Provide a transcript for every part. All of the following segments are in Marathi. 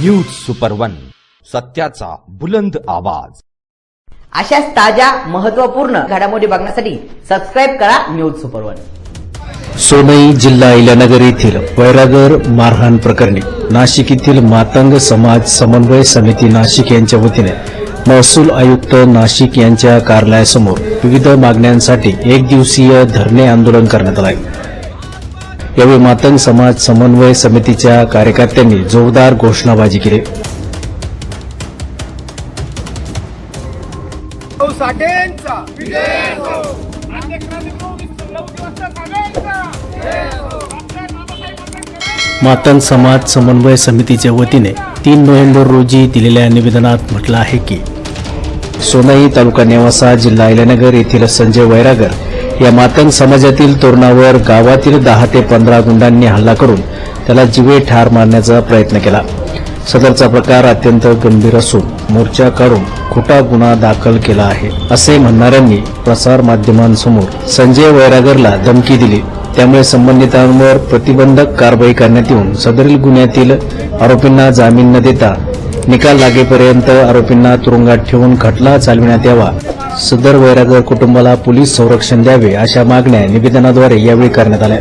न्यूज सुपर वन सत्याचा बुलंद आवाज. अशाच ताज्या महत्त्वपूर्ण घडामोडी बघण्यासाठी सबस्क्राईब करा न्यूज सुपर वन सोनई जिल्हा इलानगर येथील वैरागर मारहाण प्रकरणी नाशिक येथील मातंग समाज समन्वय समिती नाशिक यांच्या वतीने महसूल आयुक्त नाशिक यांच्या कार्यालयासमोर विविध मागण्यांसाठी एक दिवसीय धरणे आंदोलन करण्यात आलं आहे. यावेळी मातंग समाज समन्वय समितीच्या कार्यकर्त्यांनी जोरदार घोषणाबाजी केली. मातंग समाज समन्वय समितीच्या वतीने तीन नोव्हेंबर रोजी दिलेल्या निवेदनात म्हटलं आहे की सोनाई तालुका नेवासा जिल्हा इलानगर येथील संजय वैरागर या मातंग समाजातील तरुणावर गावातील दहा ते पंधरा गुंडांनी हल्ला करून त्याला जिवे ठार मारण्याचा प्रयत्न केला. सदरचा प्रकार अत्यंत गंभीर असून मोर्चा काढून खोटा गुन्हा दाखल केला आहे असे म्हणणाऱ्यांनी प्रसार माध्यमांसमोर संजय वैरागरला धमकी दिली. त्यामुळे संबंधितांवर प्रतिबंधक कारवाई करण्यात येऊन सदरील गुन्ह्यातील आरोपींना जामीन न देता निकाल लागेपर्यंत आरोपींना तुरुंगात ठेवून खटला चालविण्यात यावा सदर वैरागर कुटुंबाला पोलीस संरक्षण द्यावे अशा मागण्या निवेदनाद्वारे यावेळी करण्यात आल्या.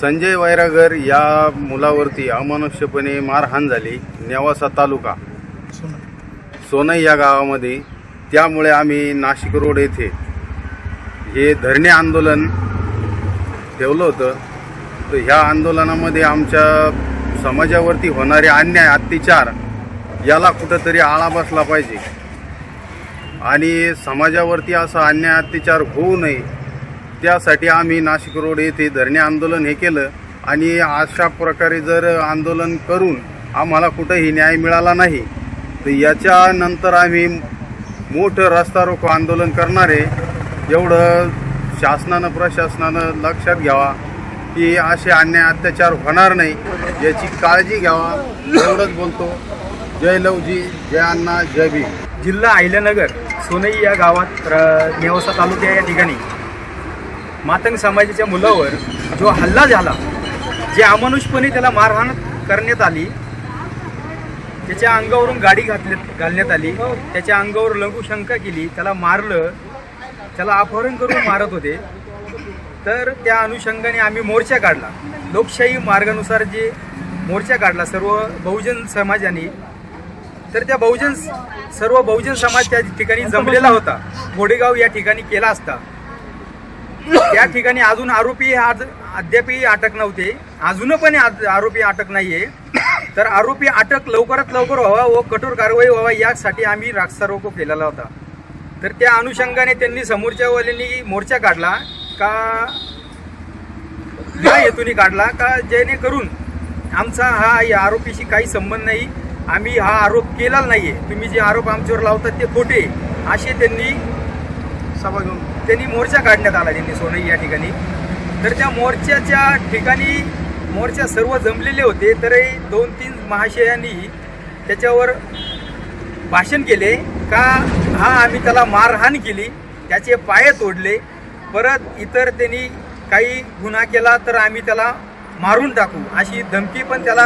संजय वैरागर या मुलावरती अमानुष्यपणे मारहाण झाली नेवासा तालुका. सोनई या गावामध्ये त्यामुळे आम्ही नाशिक रोड येथे हे धरणे आंदोलन ठेवलं होतं. तर ह्या आंदोलनामध्ये आमच्या समाजावरती होणारे अन्याय अत्याचार याला कुठंतरी आळा बसला पाहिजे. आणि समाजावरती असा अन्याय अत्याचार होऊ नये. त्यासाठी आम्ही नाशिक रोड येथे धरणे आंदोलन हे केलं आणि अशा प्रकारे जर आंदोलन करून आम्हाला कुठंही न्याय मिळाला नाही तर याच्यानंतर आम्ही मोठं रस्ता रोको आंदोलन करणार आहे. एवढं शासनानं प्रशासनानं लक्षात घ्यावा की असे अन्याय अत्याचार होणार नाही. याची काळजी घ्यावा एवढंच बोलतो. जय लवजी जय अण्णा जय भीम. जिल्हा अहिल्यानगर. सोनई या गावात र- नेवासा तालुक्या या ठिकाणी मातंग समाजाच्या मुलावर जो हल्ला झाला जे अमानुषपणे त्याला मारहाण करण्यात आली त्याच्या अंगावरून गाडी घातल्यात घालण्यात आली त्याच्या अंगावर लघुशंका केली त्याला मारलं त्याला अपहरण करून मारत होते. तर त्या अनुषंगाने आम्ही मोर्चा काढला. लोकशाही मार्गानुसार जे मोर्चा काढला सर्व बहुजन समाजाने तर त्या बहुजन सर्व बहुजन समाज त्या ठिकाणी जमलेला होता. घोडेगाव या ठिकाणी केला असता. त्या ठिकाणी अजून आरोपी आज अद्यापही अटक नव्हते. अजून पण आरोपी अटक नाहीये. तर आरोपी अटक लवकरात लवकर व्हावा व कठोर कारवाई व्हावा यासाठी आम्ही रास्ता केलेला होता. तर त्या अनुषंगाने त्यांनी समोरच्या वाल्यांनी मोर्चा काढला का या हेतूने काढला का जेणेकरून आमचा हा या आरोपीशी काही संबंध नाही. आम्ही हा आरोप केला नाहीये. तुम्ही जे आरोप आमच्यावर लावतात ते खोटे असे त्यांनी सभा घेऊन त्यांनी मोर्चा काढण्यात आला त्यांनी सोनई या ठिकाणी. तर त्या मोर्चाच्या ठिकाणी मोर्चा सर्व जमलेले होते तर दोन तीन महाशयांनी त्याच्यावर भाषण केले का हा आम्ही त्याला मारहाण केली त्याचे पाय तोडले परत इतर त्यांनी काही गुन्हा केला तर आम्ही त्याला मारून टाकू. अशी धमकी पण त्याला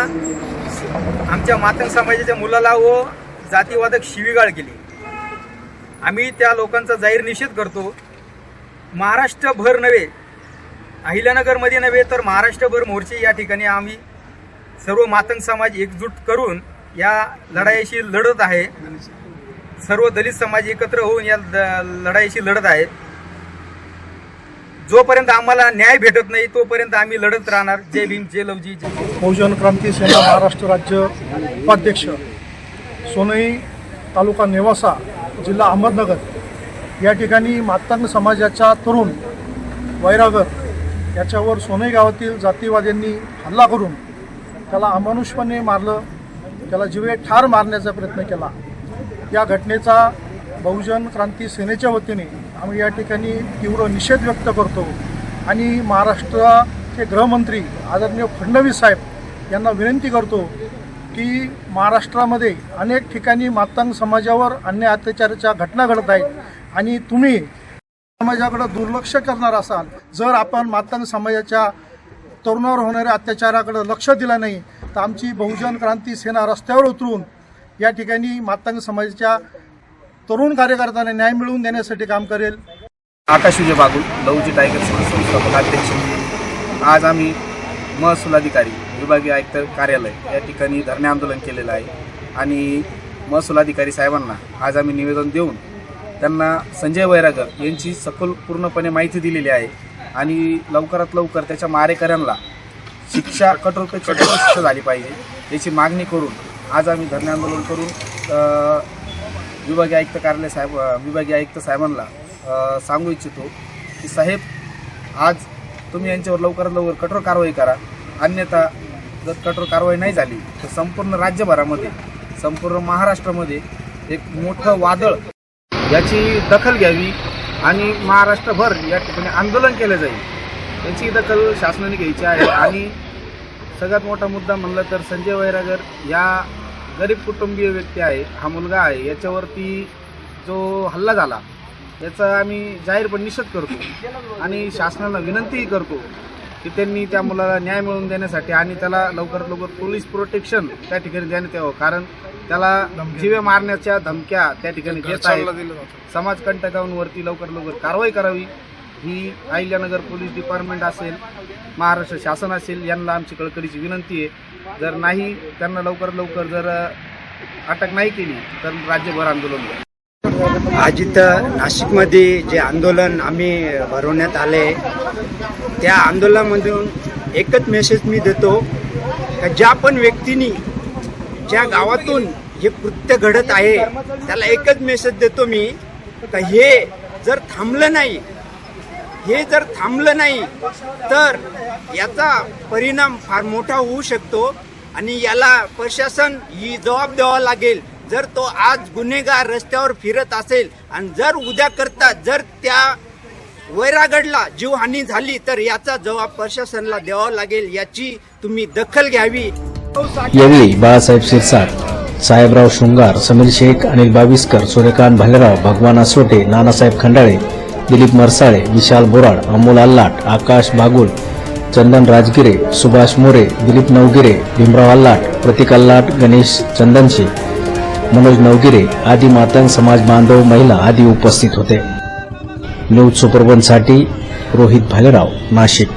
आमच्या मातंग समाजाच्या मुलाला व जातीवादक शिवीगाळ केली. आम्ही त्या लोकांचा जाहीर निषेध करतो. महाराष्ट्रभर नव्हे अहिल्यानगरमध्ये नव्हे तर महाराष्ट्रभर मोर्चे या ठिकाणी आम्ही सर्व मातंग समाज एकजूट करून या लढाईशी लढत आहे. सर्व दलित समाज एकत्र होऊन या द- लढाईशी लढत आहेत जोपर्यंत आम्हाला न्याय भेटत नाही तोपर्यंत आम्ही लढत राहणार. जय भीम जय लवजी बहुजन क्रांती सेना महाराष्ट्र राज्य उपाध्यक्ष सोनई तालुका नेवासा जिल्हा अहमदनगर. या ठिकाणी मातंग समाजाच्या तरुण वैरागर याच्यावर सोनई गावातील जातीवाद्यांनी हल्ला करून त्याला अमानुषपणे मारलं. त्याला जिवे ठार मारण्याचा प्रयत्न केला. या घटनेचा बहुजन क्रांती सेनेच्या वतीने आम्ही या ठिकाणी तीव्र निषेध व्यक्त करतो. आणि महाराष्ट्राचे गृहमंत्री आदरणीय फडणवीस साहेब यांना विनंती करतो की महाराष्ट्रामध्ये अनेक ठिकाणी मातंग समाजावर अन्य अत्याचाराच्या घटना घडत आहेत आणि तुम्ही समाजाकडे दुर्लक्ष करणार असाल जर आपण मातंग समाजाच्या तरुणावर होणाऱ्या अत्याचाराकडे लक्ष दिलं नाही तर आमची बहुजन क्रांती सेना रस्त्यावर उतरून या ठिकाणी मातंग समाजाच्या तरुण कार्यकर्त्यांना न्याय मिळवून देण्यासाठी काम करेल. आकाश विजय बागुल लवजी टायगर संस्थापक अध्यक्ष. आज आम्ही महसूल अधिकारी विभागीय आयुक्त कार्यालय या ठिकाणी धरणे आंदोलन केलेलं आहे. आणि महसूल अधिकारी साहेबांना आज आम्ही निवेदन देऊन त्यांना संजय वैरागर यांची सखोल पूर्णपणे माहिती दिलेली आहे. आणि लवकरात लवकर त्याच्या मारेकऱ्यांना शिक्षा कठोरपेक्षा कठोर शिक्षा झाली पाहिजे याची मागणी करून आज आम्ही धरणे आंदोलन करून विभागीय आयुक्त कार्यालय साहेब विभागीय आयुक्त साहेबांना सांगू इच्छितो की साहेब आज तुम्ही यांच्यावर लवकरात लवकर कठोर कारवाई करा. अन्यथा जर कठोर कारवाई नाही झाली तर संपूर्ण राज्यभरामध्ये संपूर्ण महाराष्ट्रामध्ये एक मोठं वादळ याची दखल घ्यावी आणि महाराष्ट्रभर या ठिकाणी आंदोलन केलं जाईल. याची दखल शासनाने घ्यायची आहे. आणि सगळ्यात मोठा मुद्दा म्हणलं तर संजय वैरागर या गरीब कुटुंबीय व्यक्ती आहे हा मुलगा आहे याच्यावरती जो हल्ला झाला याचा आम्ही जाहीरपणे निषेध करतो. आणि शासनाला विनंतीही करतो की त्यांनी त्या मुलाला न्याय मिळवून देण्यासाठी आणि त्याला लवकरात लवकर पोलीस प्रोटेक्शन त्या ठिकाणी देण्यात यावं. कारण त्याला जीवे मारण्याच्या धमक्या त्या ठिकाणी देत आहेत. समाजकंटकांवरती लवकर लवकर कारवाई करावी. ही अहिल्यानगर पोलीस डिपार्टमेंट असेल महाराष्ट्र शासन असेल यांना आमची कळकळीची विनंती आहे. जर नाही त्यांना लवकर लवकर जर अटक नाही केली तर राज्यभर आंदोलन आज इथं नाशिकमध्ये जे आंदोलन आम्ही भरवण्यात आले त्या आंदोलनामधून एकच मेसेज मी देतो का ज्या पण व्यक्तीनी ज्या गावातून हे कृत्य घडत आहे त्याला एकच मेसेज देतो मी का हे जर थांबलं नाही हे जर थांबलं नाही तर याचा परिणाम फार मोठा होऊ शकतो आणि याला प्रशासन ही जबाब द्यावा लागेल. जर तो आज गुन्हेगार रस्त्यावर फिरत असेल आणि जर उद्या करता जर त्या वैरागडला जीवहानी झाली तर याचा जबाब प्रशासनाला द्यावा लागेल याची तुम्ही दखल घ्यावी. यावेळी बाळासाहेब शिरसाट साहेबराव शृंगार समीर शेख अनिल बाविस्कर सूर्यकांत भालेराव भगवान असोटे नानासाहेब खंडाळे दिलीप मरसाळे विशाल बोराड अमोल आल्लाट आकाश बागुल चंदन राजगिरे सुभाष मोरे दिलीप नवगिरे भीमराव आल्लाट प्रतीक आल्लाट गणेश चंदनशी मनोज नवगिरे आदी मातंग समाज बांधव महिला आदी उपस्थित होते. न्यूज सुपरबनसाठी रोहित भालेराव नाशिक.